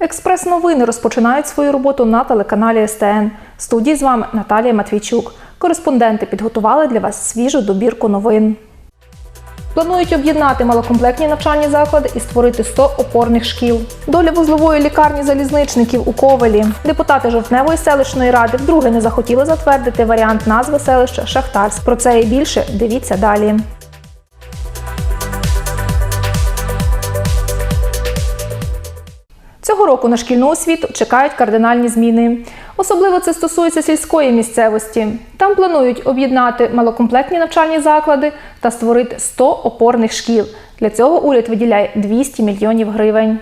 Експрес-новини розпочинають свою роботу на телеканалі СТН. В студії з вами Наталія Матвійчук. Кореспонденти підготували для вас свіжу добірку новин. Планують об'єднати малокомплектні навчальні заклади і створити 100 опорних шкіл. Доля вузлової лікарні залізничників у Ковелі. Депутати Жовтневої селищної ради вдруге не захотіли затвердити варіант назви селища Шахтарськ. Про це і більше дивіться далі. Цього року на шкільну освіту чекають кардинальні зміни. Особливо це стосується сільської місцевості. Там планують об'єднати малокомплектні навчальні заклади та створити 100 опорних шкіл. Для цього уряд виділяє 200 мільйонів гривень.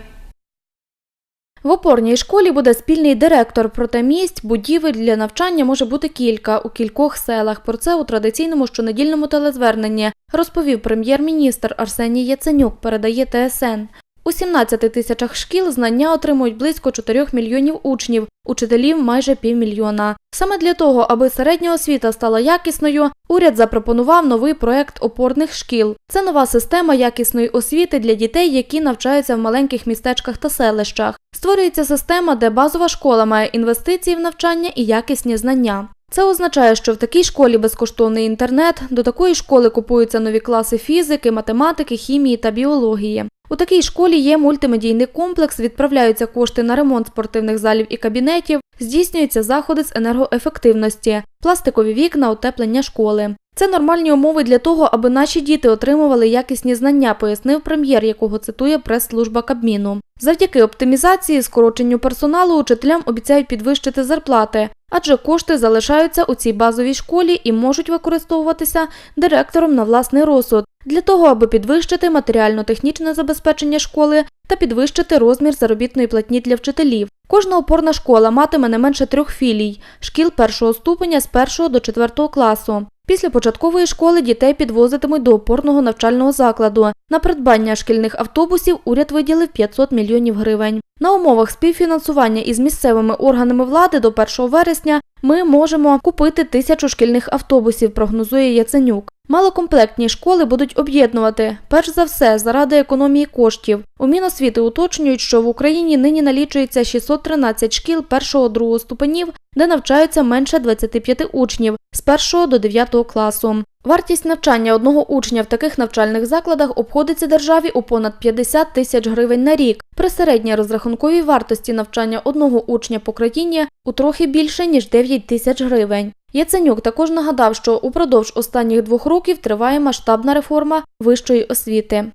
В опорній школі буде спільний директор, проте місць, будівель для навчання може бути кілька у кількох селах. Про це у традиційному щонедільному телезверненні розповів прем'єр-міністр Арсеній Яценюк, передає ТСН. У 17 тисячах шкіл знання отримують близько 4 мільйонів учнів, учителів майже півмільйона. Саме для того, аби середня освіта стала якісною, уряд запропонував новий проект опорних шкіл. Це нова система якісної освіти для дітей, які навчаються в маленьких містечках та селищах. Створюється система, де базова школа має інвестиції в навчання і якісні знання. Це означає, що в такій школі безкоштовний інтернет, до такої школи купуються нові класи фізики, математики, хімії та біології. У такій школі є мультимедійний комплекс, відправляються кошти на ремонт спортивних залів і кабінетів, здійснюються заходи з енергоефективності, пластикові вікна, утеплення школи. Це нормальні умови для того, аби наші діти отримували якісні знання, пояснив прем'єр, якого цитує прес-служба Кабміну. Завдяки оптимізації, скороченню персоналу учителям обіцяють підвищити зарплати, адже кошти залишаються у цій базовій школі і можуть використовуватися директором на власний розсуд для того, аби підвищити матеріально-технічне забезпечення школи та підвищити розмір заробітної платні для вчителів. Кожна опорна школа матиме не менше трьох філій шкіл першого ступеня з 1 до 4 класу. Після початкової школи дітей підвозитимуть до опорного навчального закладу. На придбання шкільних автобусів уряд виділив 500 мільйонів гривень. На умовах співфінансування із місцевими органами влади до 1 вересня ми можемо купити тисячу шкільних автобусів, прогнозує Яценюк. Малокомплектні школи будуть об'єднувати, перш за все, заради економії коштів. У Міносвіти уточнюють, що в Україні нині налічується 613 шкіл першого-другого ступенів, де навчаються менше 25 учнів з 1 до 9 класу. Вартість навчання одного учня в таких навчальних закладах обходиться державі у понад 50 тисяч гривень на рік. При середній розрахунковій вартості навчання одного учня по країні у трохи більше ніж 9 тисяч гривень. Яценюк також нагадав, що упродовж останніх двох років триває масштабна реформа вищої освіти.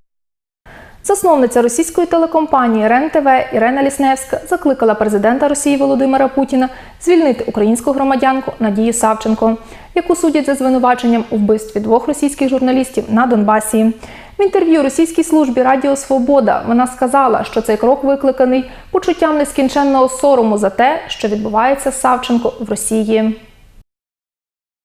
Засновниця російської телекомпанії РЕН-ТВ Ірена Лісневська закликала президента Росії Володимира Путіна звільнити українську громадянку Надію Савченко, яку судять за звинуваченням у вбивстві двох російських журналістів на Донбасі. В інтерв'ю російській службі Радіо Свобода вона сказала, що цей крок викликаний почуттям нескінченного сорому за те, що відбувається з Савченко в Росії.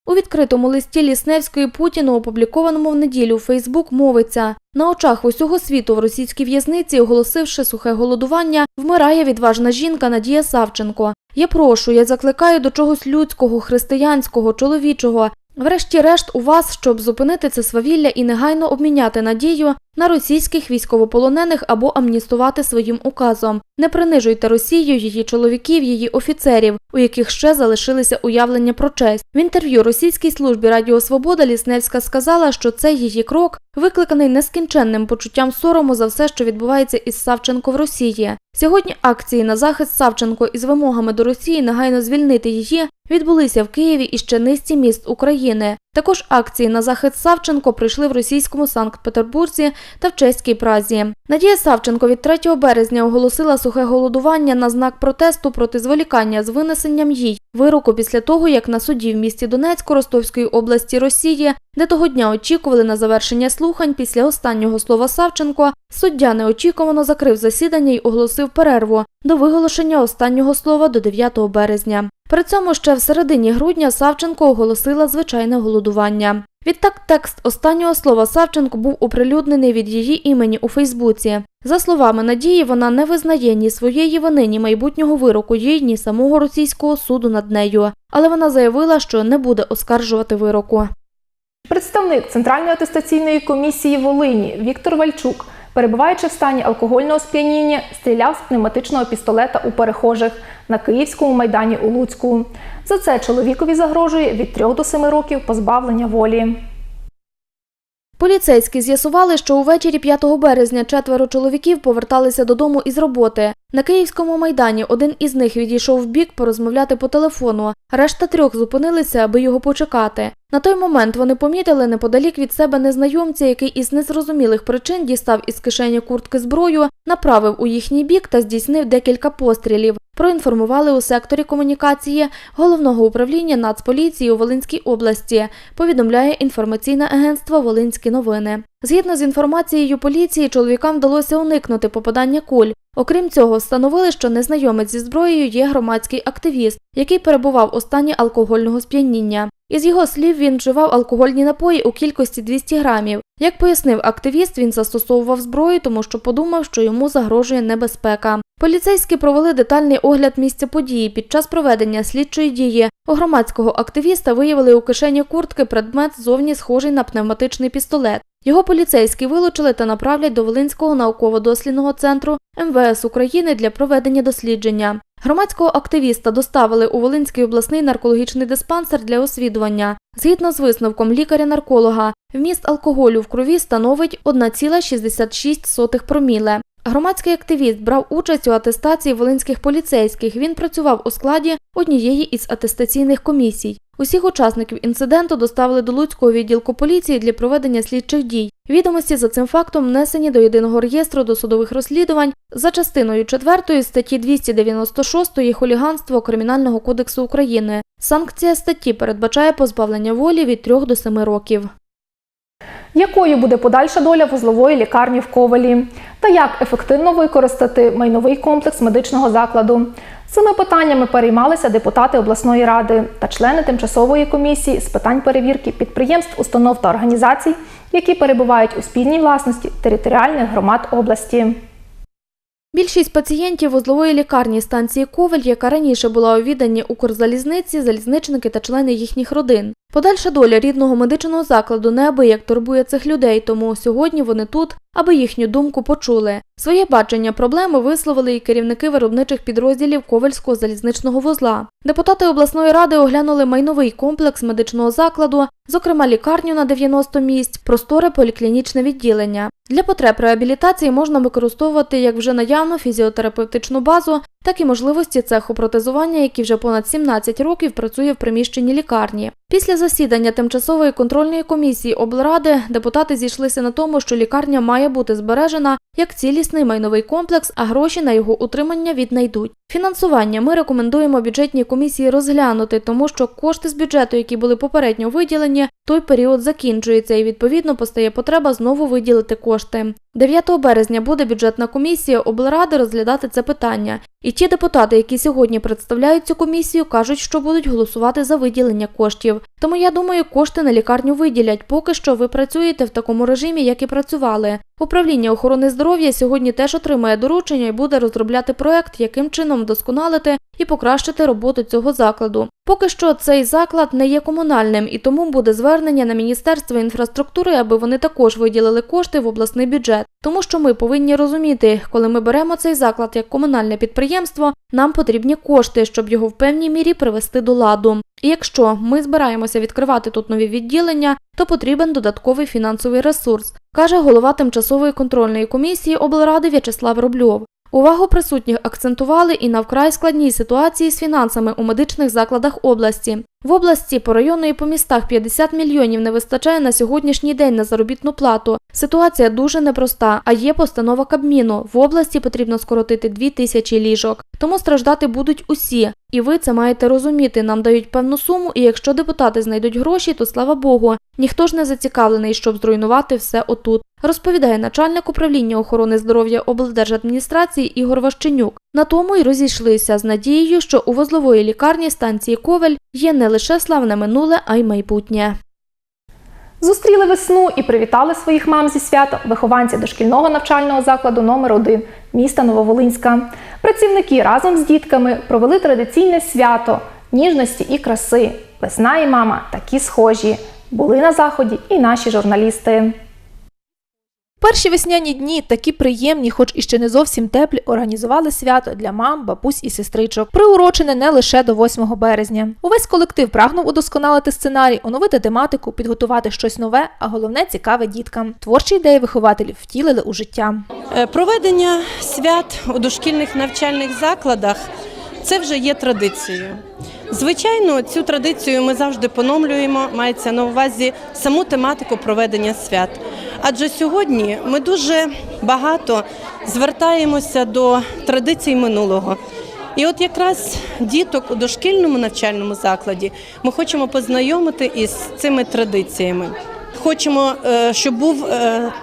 У відкритому листі Лісневської Путіну, опублікованому в неділю у Фейсбук, мовиться на очах усього світу в російській в'язниці, оголосивши сухе голодування, вмирає відважна жінка Надія Савченко. Я прошу, я закликаю до чогось людського, християнського, чоловічого. Врешті-решт, у вас, щоб зупинити це свавілля і негайно обміняти надію на російських військовополонених або амністувати своїм указом. Не принижуйте Росію, її чоловіків, її офіцерів, у яких ще залишилися уявлення про честь. В інтерв'ю російській службі Радіо Свобода Лісневська сказала, що цей її крок викликаний нескінченним почуттям сорому за все, що відбувається із Савченко в Росії. Сьогодні акції на захист Савченко із вимогами до Росії негайно звільнити її відбулися в Києві і ще низці міст України. Також акції на захист Савченко прийшли в російському Санкт-Петербурзі та в чеській Празі. Надія Савченко від 3 березня оголосила сухе голодування на знак протесту проти зволікання з винесенням їй вироку після того, як на суді в місті Донецьку Ростовської області Росії, де того дня очікували на завершення слухань після останнього слова Савченко, суддя неочікувано закрив засідання і оголосив перерву до виголошення останнього слова до 9 березня. При цьому ще в середині грудня Савченко оголосила звичайне голодування. Відтак текст останнього слова Савченко був оприлюднений від її імені у Фейсбуці. За словами Надії, вона не визнає ні своєї вини, ні майбутнього вироку їй, ні самого російського суду над нею. Але вона заявила, що не буде оскаржувати вироку. Представник Центральної атестаційної комісії Волині Віктор Вальчук перебуваючи в стані алкогольного сп'яніння, стріляв з пневматичного пістолета у перехожих на Київському майдані у Луцьку. За це чоловікові загрожує від 3 до 7 років позбавлення волі. Поліцейські з'ясували, що увечері 5 березня четверо чоловіків поверталися додому із роботи. На Київському майдані один із них відійшов вбік порозмовляти по телефону. Решта трьох зупинилися, аби його почекати. На той момент вони помітили неподалік від себе незнайомця, який із незрозумілих причин дістав із кишені куртки зброю, направив у їхній бік та здійснив декілька пострілів. Проінформували у секторі комунікації головного управління Нацполіції у Волинській області. Повідомляє інформаційне агентство Волинські новини. Згідно з інформацією поліції, чоловікам вдалося уникнути попадання куль. Окрім цього, встановили, що незнайомець зі зброєю є громадський активіст, який перебував у стані алкогольного сп'яніння. Із його слів, він вживав алкогольні напої у кількості 200 грамів. Як пояснив активіст, він застосовував зброю, тому що подумав, що йому загрожує небезпека. Поліцейські провели детальний огляд місця події. Під час проведення слідчої дії у громадського активіста виявили у кишені куртки предмет зовні схожий на пневматичний пістолет. Його поліцейські вилучили та направлять до Волинського науково-дослідного центру МВС України для проведення дослідження. Громадського активіста доставили у Волинський обласний наркологічний диспансер для освідування. Згідно з висновком лікаря-нарколога, вміст алкоголю в крові становить 1,66 проміле. Громадський активіст брав участь у атестації волинських поліцейських. Він працював у складі однієї із атестаційних комісій. Усіх учасників інциденту доставили до Луцького відділку поліції для проведення слідчих дій. Відомості за цим фактом внесені до єдиного реєстру досудових розслідувань за частиною 4 статті 296 хуліганство Кримінального кодексу України. Санкція статті передбачає позбавлення волі від 3 до 7 років. Якою буде подальша доля вузлової лікарні в Ковалі? Та як ефективно використати майновий комплекс медичного закладу? Цими питаннями переймалися депутати обласної ради та члени тимчасової комісії з питань перевірки підприємств, установ та організацій, які перебувають у спільній власності територіальних громад області. Більшість пацієнтів вузлової лікарні станції Ковель, яка раніше була у відданні Укрзалізниці, залізничники та члени їхніх родин. Подальша доля рідного медичного закладу неабияк турбує цих людей, тому сьогодні вони тут, аби їхню думку почули. Своє бачення проблеми висловили і керівники виробничих підрозділів Ковельського залізничного вузла. Депутати обласної ради оглянули майновий комплекс медичного закладу, зокрема лікарню на 90 місць, просторе поліклінічне відділення. Для потреб реабілітації можна використовувати як вже наявну фізіотерапевтичну базу, так і можливості цеху протезування, який вже понад 17 років працює в приміщенні лікарні. Після засідання тимчасової контрольної комісії облради депутати зійшлися на тому, що лікарня має бути збережена як цілісний майновий комплекс, а гроші на його утримання віднайдуть. Фінансування ми рекомендуємо бюджетній комісії розглянути, тому що кошти з бюджету, які були попередньо виділені, той період закінчується і відповідно постає потреба знову виділити кошти. 9 березня буде бюджетна комісія облради розглядати це питання. І ті депутати, які сьогодні представляють цю комісію, кажуть, що будуть голосувати за виділення коштів. Тому я думаю, кошти на лікарню виділять. Поки що ви працюєте в такому режимі, як і працювали. Управління охорони здоров'я сьогодні теж отримає доручення і буде розробляти проект, яким чином вдосконалити і покращити роботу цього закладу. Поки що цей заклад не є комунальним, і тому буде звернення на Міністерство інфраструктури, аби вони також виділили кошти в обласний бюджет. Тому що ми повинні розуміти, коли ми беремо цей заклад як комунальне підприємство, нам потрібні кошти, щоб його в певній мірі привести до ладу. І якщо ми збираємося відкривати тут нові відділення, то потрібен додатковий фінансовий ресурс, каже голова тимчасової контрольної комісії облради В'ячеслав Рубльов. Увагу присутніх акцентували і на вкрай складній ситуації з фінансами у медичних закладах області. В області по району і по містах 50 мільйонів не вистачає на сьогоднішній день на заробітну плату. Ситуація дуже непроста, а є постанова Кабміну. В області потрібно скоротити 2 тисячі ліжок. Тому страждати будуть усі. І ви це маєте розуміти. Нам дають певну суму, і якщо депутати знайдуть гроші, то слава Богу. Ніхто ж не зацікавлений, щоб зруйнувати все отут. Розповідає начальник управління охорони здоров'я облдержадміністрації Ігор Ващенюк. На тому й розійшлися з надією, що у вузлової лікарні станції Ковель є не лише славне минуле, а й майбутнє. Зустріли весну і привітали своїх мам зі святом вихованці дошкільного навчального закладу номер 1 міста Нововолинська. Працівники разом з дітками провели традиційне свято ніжності і краси. Весна і мама такі схожі. Були на заході і наші журналісти. Перші весняні дні, такі приємні, хоч і ще не зовсім теплі, організували свято для мам, бабусь і сестричок, приурочене не лише до 8 березня. Увесь колектив прагнув удосконалити сценарій, оновити тематику, підготувати щось нове, а головне цікаве діткам. Творчі ідеї вихователів втілили у життя. Е, Проведення свят у дошкільних навчальних закладах це вже є традицією. Звичайно, цю традицію ми завжди поновлюємо, мається на увазі саму тематику проведення свят. Адже сьогодні ми дуже багато звертаємося до традицій минулого. І от якраз діток у дошкільному навчальному закладі ми хочемо познайомити із цими традиціями. Хочемо, е, щоб був е,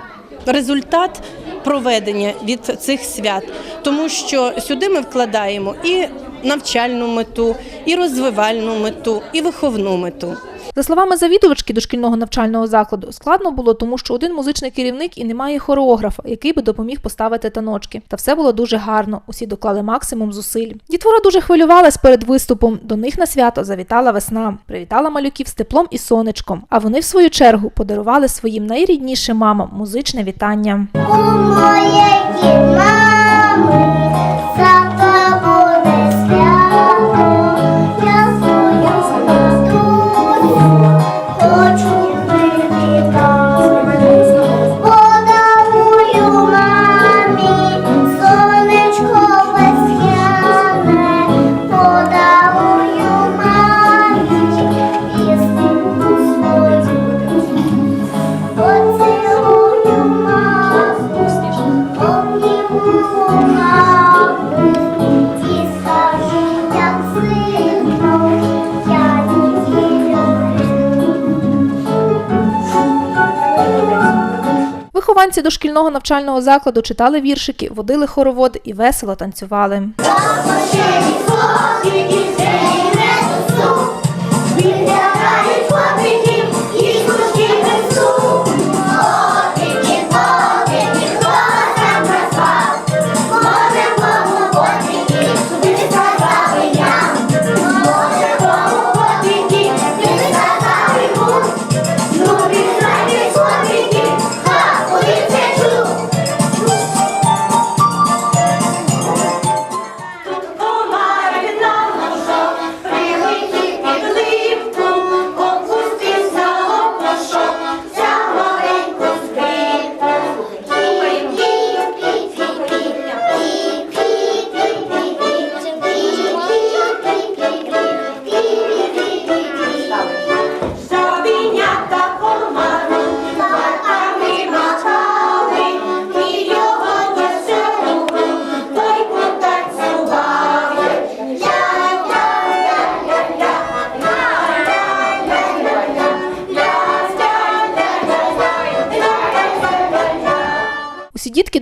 результат проведення від цих свят, тому що сюди ми вкладаємо і навчальну мету, і розвивальну мету, і виховну мету. За словами завідувачки дошкільного навчального закладу, складно було, тому що один музичний керівник і немає хореографа, який би допоміг поставити таночки. Та все було дуже гарно. Усі доклали максимум зусиль. Дітвора дуже хвилювалась перед виступом. До них на свято завітала весна, привітала малюків з теплом і сонечком. А вони, в свою чергу, подарували своїм найріднішим мамам музичне вітання. У моєї Дошкільного навчального закладу читали віршики, водили хороводи і весело танцювали.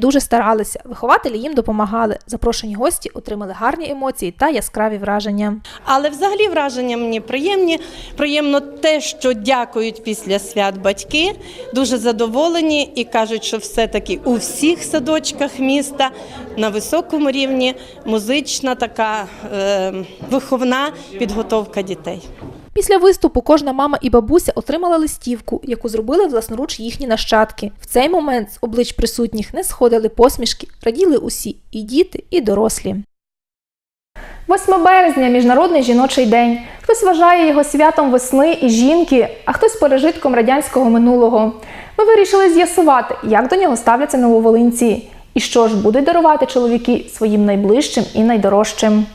Дуже старалися, вихователі їм допомагали. Запрошені гості отримали гарні емоції та яскраві враження. Але взагалі враження мені приємні. Приємно те, що дякують після свят батьки, дуже задоволені і кажуть, що все-таки у всіх садочках міста на високому рівні музична така е, виховна підготовка дітей. Після виступу кожна мама і бабуся отримала листівку, яку зробили власноруч їхні нащадки. В цей момент з облич присутніх не сходили посмішки, раділи усі і діти, і дорослі. 8 березня міжнародний жіночий день. Хтось вважає його святом весни і жінки, а хтось пережитком радянського минулого. Ми вирішили з'ясувати, як до нього ставляться нововолинці, і що ж будуть дарувати чоловіки своїм найближчим і найдорожчим.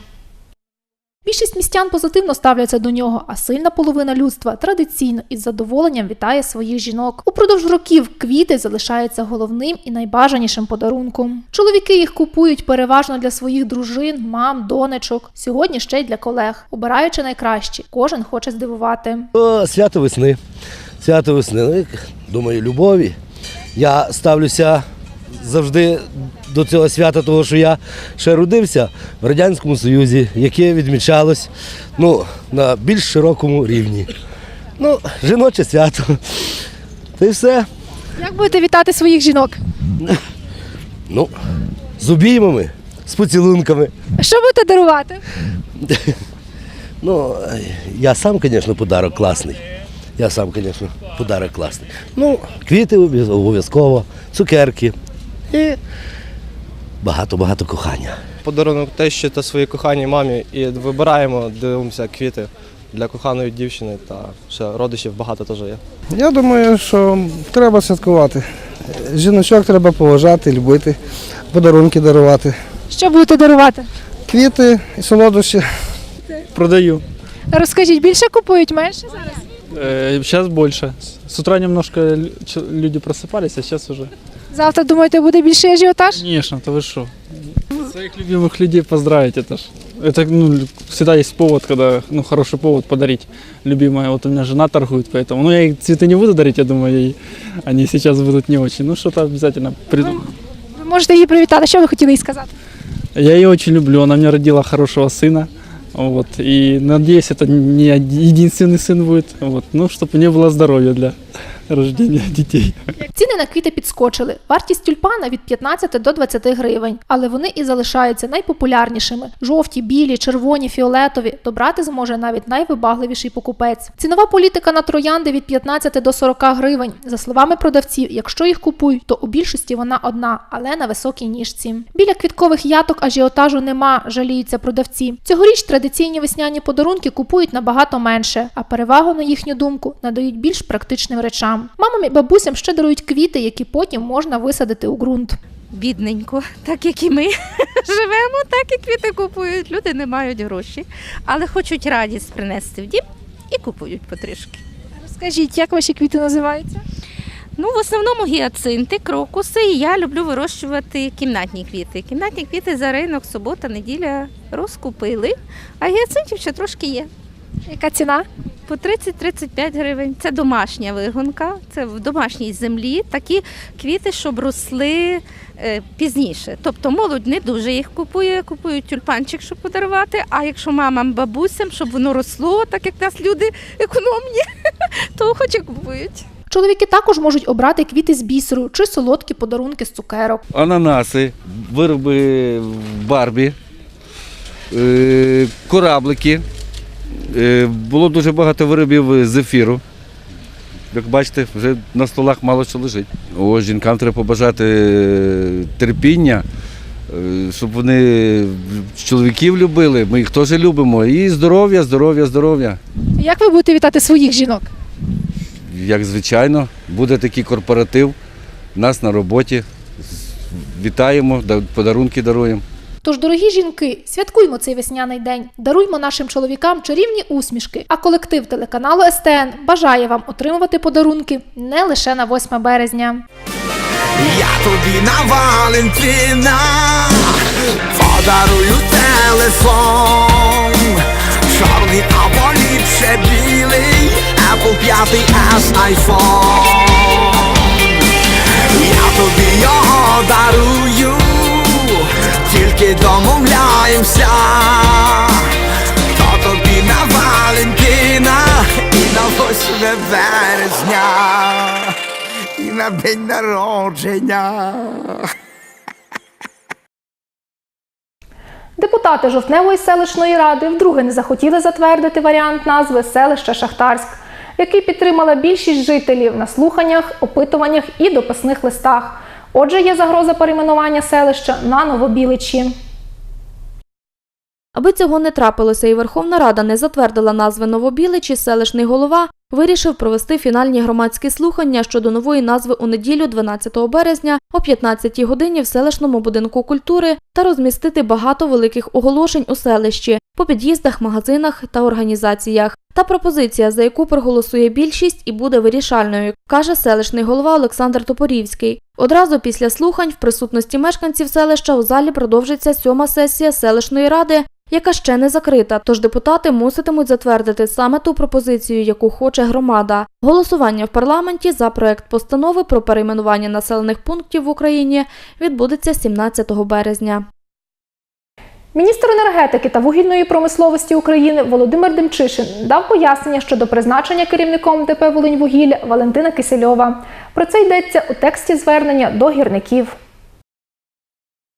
Більшість містян позитивно ставляться до нього, а сильна половина людства традиційно із задоволенням вітає своїх жінок. Упродовж років квіти залишаються головним і найбажанішим подарунком. Чоловіки їх купують переважно для своїх дружин, мам, донечок. Сьогодні ще й для колег, обираючи найкращі. Кожен хоче здивувати. О, свято весни. Свято весни. Ну, думаю, любові. Я ставлюся завжди до цього свята, тому що я ще родився в Радянському Союзі, яке відмічалось ну, на більш широкому рівні. Ну, жіноче свято. Та й все. Як будете вітати своїх жінок? Ну, з обіймами, з поцілунками. Що будете дарувати? Ну, я сам, звісно, подарок класний. Я сам, звісно, подарок класний. Ну, квіти обов'язково, цукерки і багато-багато кохання. подарунок тещі та своїй коханій мамі і вибираємо, дивимося квіти для коханої дівчини та ще родичів багато теж є. Я думаю, що треба святкувати. Жіночок треба поважати, любити, подарунки дарувати. Що будете дарувати? Квіти і солодощі. Продаю. Розкажіть, більше купують, менше зараз? сейчас больше. С утра немножко люди просыпались, а сейчас уже. Завтра думаєте, буде більший ажіотаж? Конечно, то вы что? Своих любимых людей поздравить, это ж. Это ну, всегда есть повод, когда, ну, хороший повод подарить любимое. Вот у меня жена торгует, поэтому, ну, я ей цветы не буду дарить, я думаю, ей они сейчас будут не очень. Ну, что-то обязательно придумаю. Ви можете її привітати. Що ви хотіли їй сказати? Я ее очень люблю, она мне родила хорошего сына. Вот, и надеюсь, это не один- единственный сын будет. Вот, ну, чтобы у нее было здоровье для рождения детей. Ціни на квіти підскочили. Вартість тюльпана від 15 до 20 гривень, але вони і залишаються найпопулярнішими: жовті, білі, червоні, фіолетові. Добрати зможе навіть найвибагливіший покупець. Цінова політика на троянди від 15 до 40 гривень. За словами продавців, якщо їх купують, то у більшості вона одна, але на високій ніжці. Біля квіткових яток ажіотажу нема, жаліються продавці. Цьогоріч традиційні весняні подарунки купують набагато менше, а перевагу на їхню думку надають більш практичним речам. Мамам і бабусям ще дарують квіти, які потім можна висадити у ґрунт. бідненько, так як і ми живемо, так і квіти купують. Люди не мають гроші, але хочуть радість принести в дім і купують потрішки. Розкажіть, як ваші квіти називаються? Ну, в основному гіацинти, крокуси. І я люблю вирощувати кімнатні квіти. Кімнатні квіти за ринок, субота, неділя розкупили, а гіацинтів ще трошки є. Яка ціна? По 30-35 гривень. Це домашня вигонка, це в домашній землі. Такі квіти, щоб росли е, пізніше. Тобто молодь не дуже їх купує, купують тюльпанчик, щоб подарувати. А якщо мамам, бабусям, щоб воно росло, так як нас люди економні, то охоче купують. Чоловіки також можуть обрати квіти з бісеру чи солодкі подарунки з цукерок. ананаси, вироби в барбі, е, кораблики. Е, Було дуже багато виробів з ефіру. Як бачите, вже на столах мало що лежить. О, жінкам треба побажати е, терпіння, е, щоб вони чоловіків любили, ми їх теж любимо. І здоров'я, здоров'я, здоров'я. Як ви будете вітати своїх жінок? Як звичайно, буде такий корпоратив нас на роботі. Вітаємо, подарунки даруємо. Тож, дорогі жінки, святкуймо цей весняний день, даруймо нашим чоловікам чарівні усмішки. А колектив телеканалу СТН бажає вам отримувати подарунки не лише на 8 березня. Я тобі на Валентина подарую телефон. Чорний або ліпше білий, Apple 5 S iPhone. Я тобі його дарую, 7 вересня і на день народження. Депутати жовтневої селищної ради вдруге не захотіли затвердити варіант назви селища Шахтарськ, який підтримала більшість жителів на слуханнях, опитуваннях і дописних листах. Отже, є загроза перейменування селища на Новобіличі. Аби цього не трапилося і Верховна Рада не затвердила назви Новобіличі, селищний голова вирішив провести фінальні громадські слухання щодо нової назви у неділю 12 березня о 15 годині в селищному будинку культури та розмістити багато великих оголошень у селищі по під'їздах, магазинах та організаціях. Та пропозиція, за яку проголосує більшість і буде вирішальною, каже селищний голова Олександр Топорівський. Одразу після слухань в присутності мешканців селища у залі продовжиться сьома сесія селищної ради, яка ще не закрита, тож депутати муситимуть затвердити саме ту пропозицію, яку хоче громада. Голосування в парламенті за проект постанови про перейменування населених пунктів в Україні відбудеться 17 березня. Міністр енергетики та вугільної промисловості України Володимир Демчишин дав пояснення щодо призначення керівником ДП «Волиньвугілля» Валентина Кисельова. Про це йдеться у тексті звернення до гірників.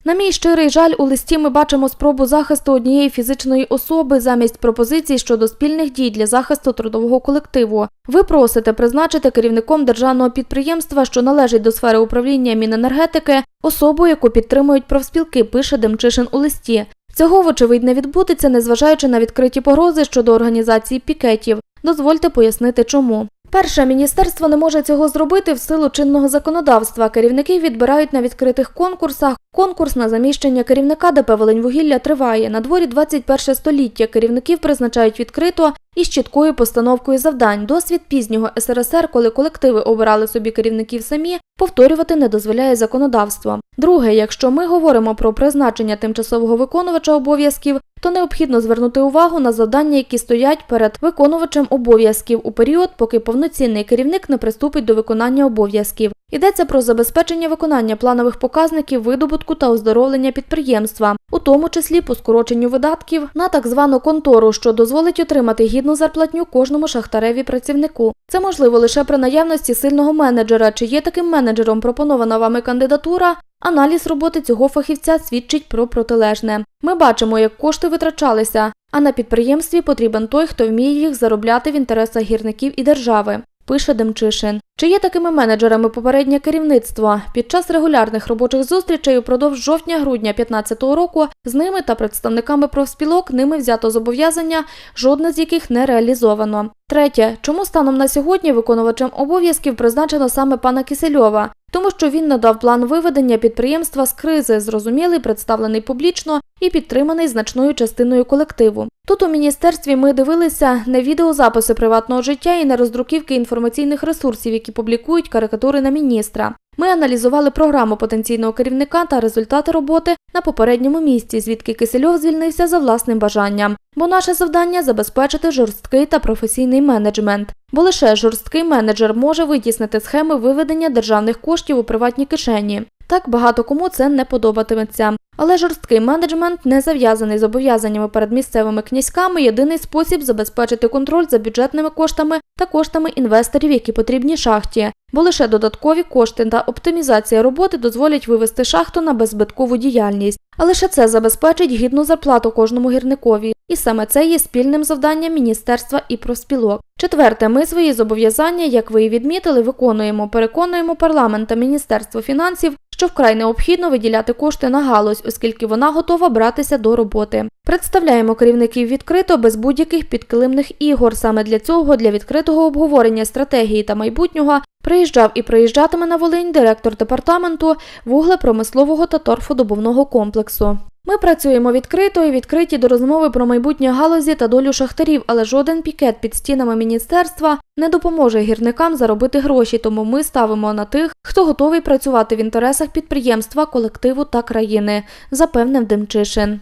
На мій щирий жаль, у листі ми бачимо спробу захисту однієї фізичної особи замість пропозицій щодо спільних дій для захисту трудового колективу. Ви просите призначити керівником державного підприємства, що належить до сфери управління Міненергетики, особу, яку підтримують профспілки, пише Демчишин у листі. Цього, вочевидь, не відбудеться, незважаючи на відкриті погрози щодо організації пікетів. Дозвольте пояснити, чому. Перше, міністерство не може цього зробити в силу чинного законодавства. Керівники відбирають на відкритих конкурсах. Конкурс на заміщення керівника ДП «Волиньвугілля» триває. На дворі 21 століття. Керівників призначають відкрито і з чіткою постановкою завдань. Досвід пізнього СРСР, коли колективи обирали собі керівників самі, повторювати не дозволяє законодавство. Друге, якщо ми говоримо про призначення тимчасового виконувача обов'язків, то необхідно звернути увагу на завдання, які стоять перед виконувачем обов'язків у період, поки повноцінний керівник не приступить до виконання обов'язків. Йдеться про забезпечення виконання планових показників видобутку та оздоровлення підприємства, у тому числі по скороченню видатків на так звану контору, що дозволить отримати гідну зарплатню кожному шахтареві працівнику. Це можливо лише при наявності сильного менеджера. Чи є таким менеджером пропонована вами кандидатура? Аналіз роботи цього фахівця свідчить про протилежне. Ми бачимо, як кошти витрачалися, а на підприємстві потрібен той, хто вміє їх заробляти в інтересах гірників і держави. Пише Демчишин. Чи є такими менеджерами попереднє керівництво? Під час регулярних робочих зустрічей упродовж жовтня-грудня 2015 року з ними та представниками профспілок ними взято зобов'язання, жодне з яких не реалізовано. Третє, чому станом на сьогодні виконувачем обов'язків призначено саме пана Кисельова? Тому що він надав план виведення підприємства з кризи, зрозумілий, представлений публічно і підтриманий значною частиною колективу. Тут у міністерстві ми дивилися не відеозаписи приватного життя і не роздруківки інформаційних ресурсів, які публікують карикатури на міністра. Ми аналізували програму потенційного керівника та результати роботи на попередньому місці, звідки Кисельов звільнився за власним бажанням. Бо наше завдання забезпечити жорсткий та професійний менеджмент. Бо лише жорсткий менеджер може витіснити схеми виведення державних коштів у приватні кишені. Так багато кому це не подобатиметься. Але жорсткий менеджмент, не зав'язаний зобов'язаннями перед місцевими князьками, єдиний спосіб забезпечити контроль за бюджетними коштами та коштами інвесторів, які потрібні шахті. Бо лише додаткові кошти та оптимізація роботи дозволять вивести шахту на беззбиткову діяльність. Лише це забезпечить гідну зарплату кожному гірникові. І саме це є спільним завданням міністерства і профспілок. Четверте, ми свої зобов'язання, як ви і відмітили, виконуємо. Переконуємо парламент та міністерство фінансів, що вкрай необхідно виділяти кошти на галузь, оскільки вона готова братися до роботи. Представляємо керівників відкрито без будь-яких підкилимних ігор. Саме для цього, для відкритого обговорення стратегії та майбутнього, приїжджав і приїжджатиме на Волинь директор департаменту вуглепромислового та торфодобувного комплексу. Ми працюємо відкрито і відкриті до розмови про майбутнє галузі та долю шахтарів, але жоден пікет під стінами міністерства не допоможе гірникам заробити гроші, тому ми ставимо на тих, хто готовий працювати в інтересах підприємства, колективу та країни, запевнив Демчишин.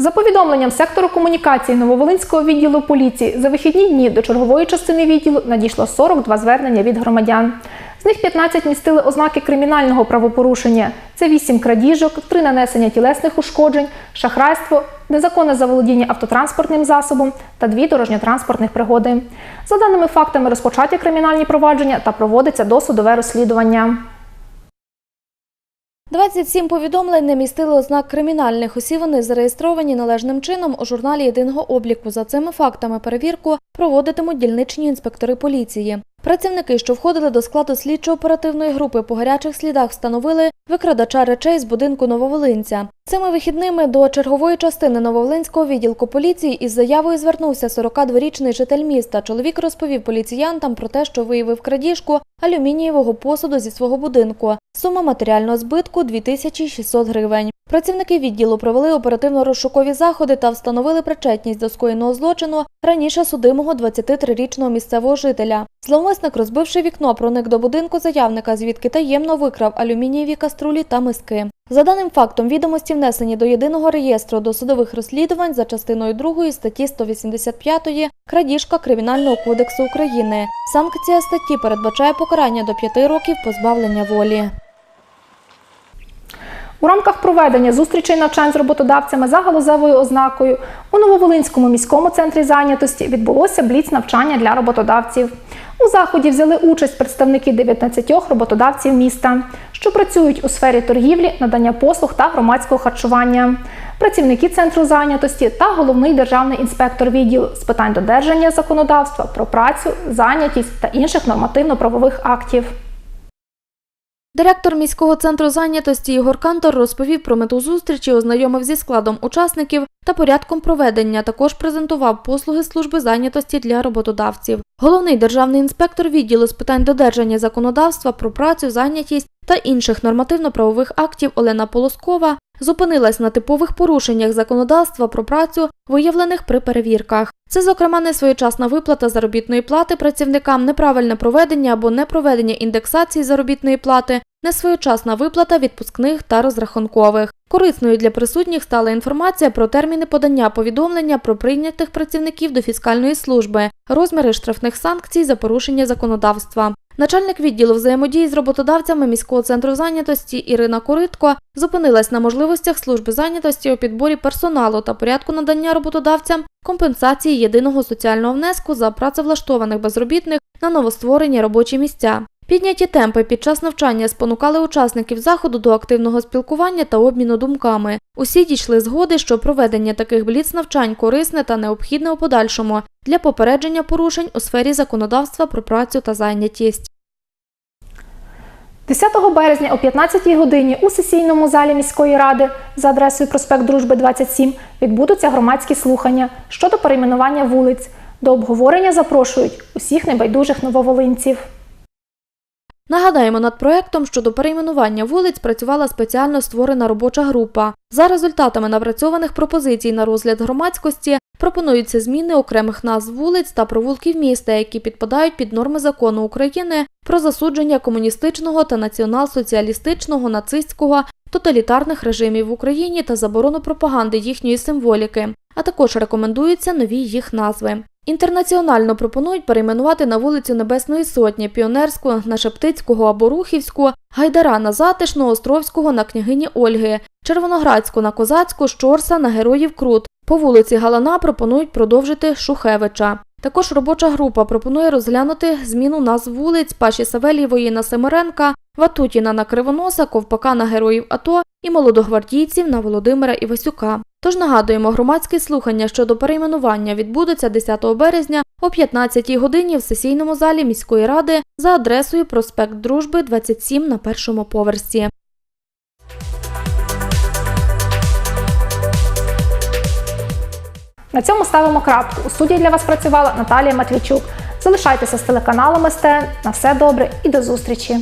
За повідомленням сектору комунікації Нововолинського відділу поліції, за вихідні дні до чергової частини відділу надійшло 42 звернення від громадян. З них 15 містили ознаки кримінального правопорушення. Це 8 крадіжок, 3 нанесення тілесних ушкоджень, шахрайство, незаконне заволодіння автотранспортним засобом та 2 дорожньо-транспортних пригоди. За даними фактами розпочаті кримінальні провадження та проводиться досудове розслідування. 27 повідомлень не містили ознак кримінальних. Усі вони зареєстровані належним чином у журналі єдиного обліку. За цими фактами перевірку проводитимуть дільничні інспектори поліції. Працівники, що входили до складу слідчо-оперативної групи по гарячих слідах, встановили викрадача речей з будинку Нововолинця. Цими вихідними до чергової частини Нововолинського відділку поліції із заявою звернувся 42-річний житель міста. Чоловік розповів поліціянтам про те, що виявив крадіжку алюмінієвого посуду зі свого будинку. Сума матеріального збитку 2600 гривень. Працівники відділу провели оперативно-розшукові заходи та встановили причетність до скоєного злочину раніше судимого 23-річного місцевого жителя. Зловмисник, розбивши вікно, проник до будинку заявника, звідки таємно викрав алюмінієві каструлі та миски. За даним фактом, відомості внесені до єдиного реєстру досудових розслідувань за частиною 2 статті 185 крадіжка Кримінального кодексу України. Санкція статті передбачає покарання до 5 років позбавлення волі. У рамках проведення зустрічей навчань з роботодавцями за галузевою ознакою у Нововолинському міському центрі зайнятості відбулося бліц навчання для роботодавців. У заході взяли участь представники 19 роботодавців міста. Що працюють у сфері торгівлі, надання послуг та громадського харчування, працівники центру зайнятості та головний державний інспектор відділу з питань додержання законодавства про працю, зайнятість та інших нормативно-правових актів. Директор міського центру зайнятості Ігор Кантор розповів про мету зустрічі, ознайомив зі складом учасників та порядком проведення. Також презентував послуги служби зайнятості для роботодавців. Головний державний інспектор відділу з питань додержання законодавства про працю, зайнятість та інших нормативно-правових актів Олена Полоскова зупинилась на типових порушеннях законодавства про працю, виявлених при перевірках. Це, зокрема, несвоєчасна виплата заробітної плати працівникам, неправильне проведення або непроведення індексації заробітної плати, несвоєчасна виплата відпускних та розрахункових. Корисною для присутніх стала інформація про терміни подання повідомлення про прийнятих працівників до фіскальної служби, розміри штрафних санкцій за порушення законодавства. Начальник відділу взаємодії з роботодавцями міського центру зайнятості Ірина Коритко зупинилась на можливостях служби зайнятості у підборі персоналу та порядку надання роботодавцям компенсації єдиного соціального внеску за працевлаштованих безробітних на новостворені робочі місця. Підняті темпи під час навчання спонукали учасників заходу до активного спілкування та обміну думками. Усі дійшли згоди, що проведення таких бліц-навчань корисне та необхідне у подальшому для попередження порушень у сфері законодавства про працю та зайнятість. 10 березня о 15 годині у сесійному залі міської ради за адресою проспект Дружби 27 відбудуться громадські слухання щодо перейменування вулиць. До обговорення запрошують усіх небайдужих нововолинців. Нагадаємо, над проектом щодо перейменування вулиць працювала спеціально створена робоча група. За результатами напрацьованих пропозицій на розгляд громадськості пропонуються зміни окремих назв вулиць та провулків міста, які підпадають під норми закону України про засудження комуністичного та націонал-соціалістичного, нацистського, тоталітарних режимів в Україні та заборону пропаганди їхньої символіки, а також рекомендуються нові їх назви. Інтернаціонально пропонують перейменувати на вулицю Небесної Сотні, Піонерську на Шептицького або Рухівську, Гайдара на Затишну, Островського на княгині Ольги, Червоноградську на Козацьку, Щорса на Героїв Крут. По вулиці Галана пропонують продовжити Шухевича. Також робоча група пропонує розглянути зміну назв вулиць Паші Савелєвої на Семеренка, Ватутіна на Кривоноса, Ковпака на Героїв АТО і молодогвардійців на Володимира Івасюка. Тож нагадуємо, громадські слухання щодо перейменування відбудуться 10 березня о 15-й годині в сесійному залі міської ради за адресою проспект Дружби 27 на першому поверсі. На цьому ставимо крапку. У студії для вас працювала Наталія Матвійчук. Залишайтеся з телеканалом СТН. На все добре і до зустрічі!